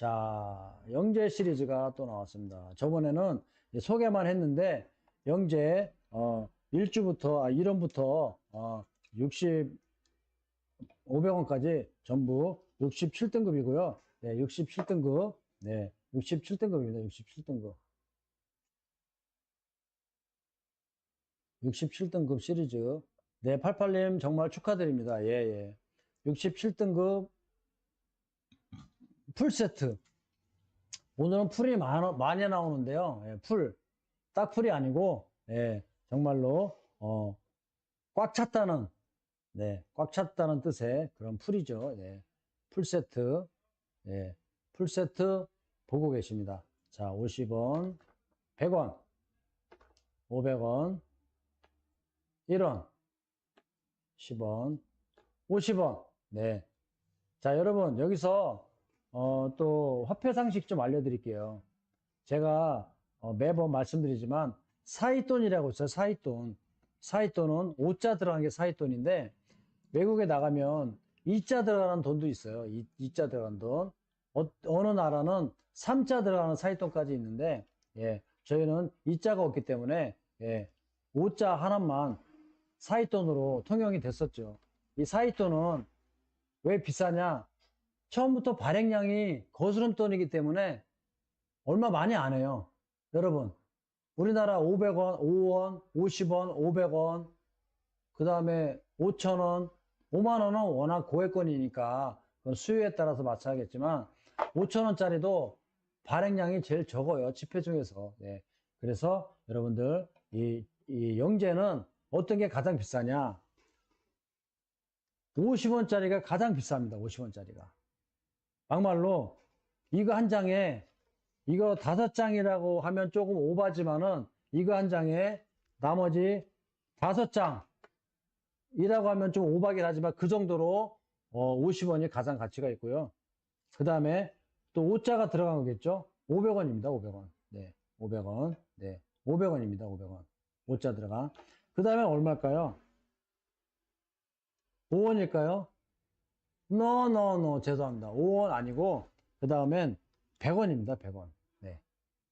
자, 영재 시리즈가 또 나왔습니다. 저번에는 소개만 했는데, 영재, 어, 1주부터, 아, 1원부터, 어, 60, 500원까지 전부 67등급이고요. 네, 67등급. 네, 67등급입니다. 67등급. 67등급 시리즈. 네, 88님 정말 축하드립니다. 예, 예. 67등급 풀세트. 오늘은 풀이 많, 많이 나오는데요. 예, 풀. 딱 풀이 아니고, 예, 정말로, 어, 꽉 찼다는, 네, 꽉 찼다는 뜻의 그런 풀이죠. 예, 풀세트. 예, 풀세트 보고 계십니다. 자, 50원, 100원, 500원, 1원, 10원, 50원. 네. 자, 여러분, 여기서, 어, 또, 화폐 상식 좀 알려드릴게요. 제가, 어, 매번 말씀드리지만, 사이돈이라고 있어요, 사이돈. 사이돈은 5자 들어간 게 사이돈인데, 외국에 나가면 2자 들어가는 돈도 있어요. 2, 자 들어간 돈. 어, 느 나라는 3자 들어가는 사이돈까지 있는데, 예, 저희는 2자가 없기 때문에, 예, 5자 하나만 사이돈으로 통용이 됐었죠. 이 사이돈은 왜 비싸냐? 처음부터 발행량이 거스름돈이기 때문에 얼마 많이 안 해요. 여러분, 우리나라 500원, 5원, 50원, 500원, 그 다음에 5천원, 5만원은 워낙 고액권이니까 그건 수요에 따라서 맞춰야겠지만 5천원짜리도 발행량이 제일 적어요. 지폐 중에서. 네. 그래서 여러분들 이, 이 영재는 어떤 게 가장 비싸냐? 50원짜리가 가장 비쌉니다. 50원짜리가. 막말로 이거 한 장에 이거 다섯 장이라고 하면 조금 오바지만은 이거 한 장에 나머지 다섯 장이라고 하면 좀 오바긴 하지만 그 정도로 어 50원이 가장 가치가 있고요. 그 다음에 또 5자가 들어간 거겠죠? 500원입니다. 500원. 네. 500원. 네. 500원입니다. 500원. 5자 들어간. 그 다음에 얼마일까요? 5원일까요? No. 죄송합니다. 5원 아니고, 그 다음엔 100원입니다. 100원. 네.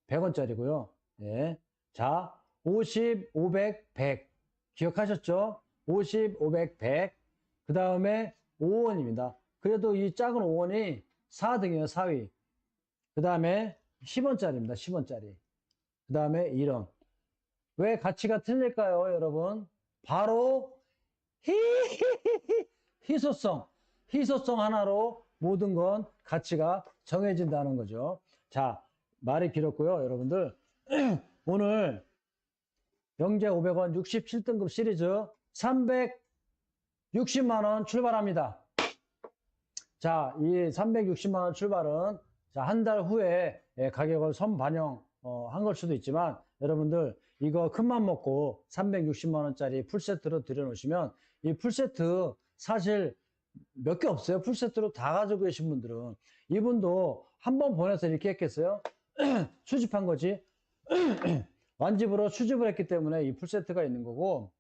100원짜리고요. 네. 자, 50, 500, 100. 기억하셨죠? 50, 500, 100. 그 다음에 5원입니다. 그래도 이 작은 5원이 4등이에요. 4위. 그 다음에 10원짜리입니다. 10원짜리. 그 다음에 1원. 왜 가치가 틀릴까요, 여러분? 바로 희소성, 희소성 하나로 모든 건 가치가 정해진다는 거죠. 자, 말이 길었고요, 여러분들. 오늘 영재 500원 67등급 시리즈 360만원 출발합니다. 자, 이 360만원 출발은 한 달 후에 가격을 선반영 어, 한걸 수도 있지만 여러분들 이거 큰맘 먹고 360만원짜리 풀세트로 들여놓으시면 이 풀세트 사실 몇 개 없어요. 풀세트로 다 가지고 계신 분들은 이분도 한 번 보내서 이렇게 했겠어요? 수집한 거지. 완집으로 수집을 했기 때문에 이 풀세트가 있는 거고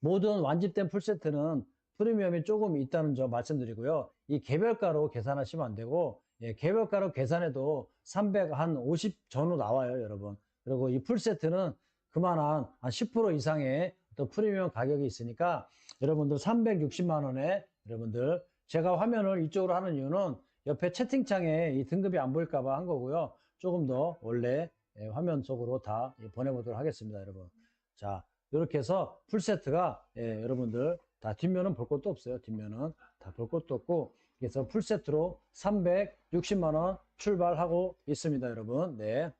모든 완집된 풀세트는 프리미엄이 조금 있다는 점 말씀드리고요. 이 개별가로 계산하시면 안 되고 예, 개별가로 계산해도 350 전후 나와요, 여러분. 그리고 이 풀세트는 그만한 한 10% 이상의 또 프리미엄 가격이 있으니까 여러분들 360만 원에 여러분들 제가 화면을 이쪽으로 하는 이유는 옆에 채팅창에 이 등급이 안 보일까봐 한 거고요. 조금 더 원래 예, 화면 속으로 다 보내보도록 하겠습니다, 여러분. 자, 이렇게 해서 풀세트가 예, 여러분들 다 뒷면은 볼 것도 없어요. 뒷면은 다 볼 것도 없고 그래서 풀세트로 360만원 출발하고 있습니다, 여러분. 네.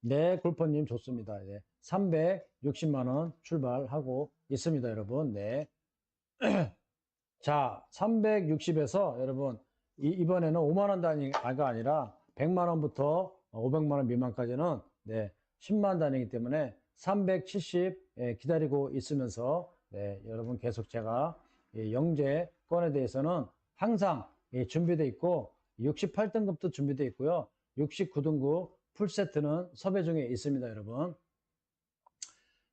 네, 골퍼님 좋습니다. 네. 360만원 출발하고 있습니다, 여러분. 네. 자, 360에서 여러분, 이, 번에는 5만원 단위가 아니라 100만원부터 500만원 미만까지는 네, 10만 단위이기 때문에 370 예, 기다리고 있으면서 네, 여러분 계속 제가 영재 건에 대해서는 항상 준비되어 있고 68등급도 준비되어 있고요. 69등급 풀세트는 섭외 중에 있습니다, 여러분.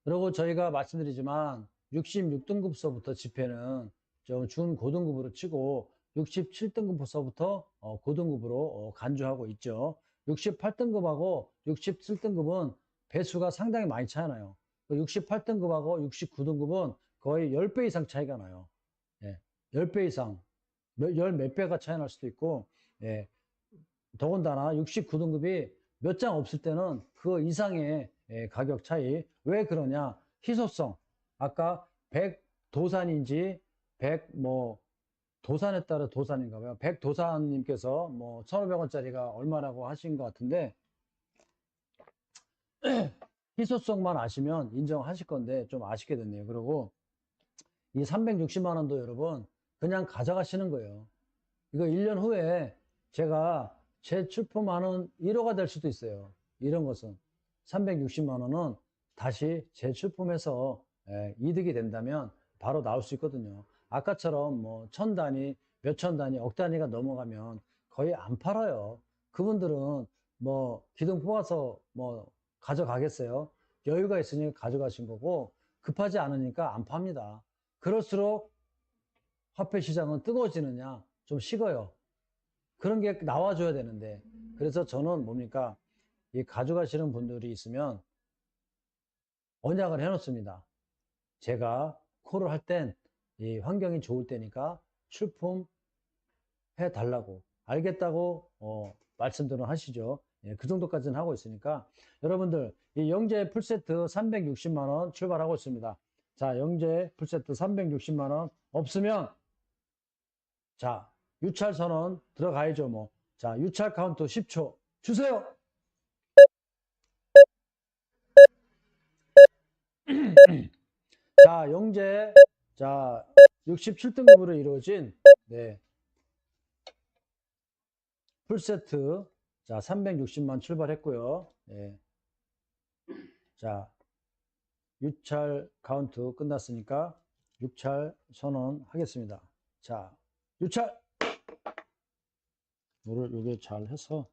그리고 저희가 말씀드리지만 66등급서부터 집회는 좀 준고등급으로 치고 67등급부서부터 어, 고등급으로 어, 간주하고 있죠. 68등급하고 67등급은 배수가 상당히 많이 차이나요. 68등급하고 69등급은 거의 10배 이상 차이가 나요. 예, 10배 이상, 열 몇 배가 차이 날 수도 있고, 예, 더군다나 69등급이 몇 장 없을 때는 그 이상의 예, 가격 차이. 왜 그러냐? 희소성. 아까 100 도산인지 100뭐 도산에 따라 도산인가 봐요. 100 도산님께서 뭐 1,500원짜리가 얼마라고 하신 것 같은데 희소성만 아시면 인정하실 건데 좀 아쉽게 됐네요. 그리고 이 360만 원도 여러분 그냥 가져가시는 거예요. 이거 1년 후에 제가 재출품하는 1호가 될 수도 있어요. 이런 것은 360만 원은 다시 재출품해서 예, 이득이 된다면 바로 나올 수 있거든요. 아까처럼 뭐 천 단위, 몇 천 단위, 억 단위가 넘어가면 거의 안 팔아요. 그분들은 뭐 기둥 뽑아서 뭐 가져가겠어요. 여유가 있으니 가져가신 거고 급하지 않으니까 안 팝니다. 그럴수록 화폐 시장은 뜨거워지느냐 좀 식어요. 그런 게 나와줘야 되는데 그래서 저는 뭡니까 이 가져가시는 분들이 있으면 언약을 해놓습니다. 제가 콜을 할 땐 이 환경이 좋을 때니까 출품 해 달라고 알겠다고 어, 말씀들은 하시죠. 예, 그 정도까지는 하고 있으니까 여러분들 이 영재 풀세트 360만 원 출발하고 있습니다. 자, 영재 풀세트 360만 원 없으면 자, 유찰 선언 들어가야죠, 뭐. 자, 유찰 카운트 10초 주세요. 자, 영재 자, 67등급으로 이루어진 네. 풀세트 자, 360만 출발했고요. 예. 자, 유찰 카운트 끝났으니까 유찰 선언 하겠습니다. 자, 유찰! 뭐를 요게 잘 해서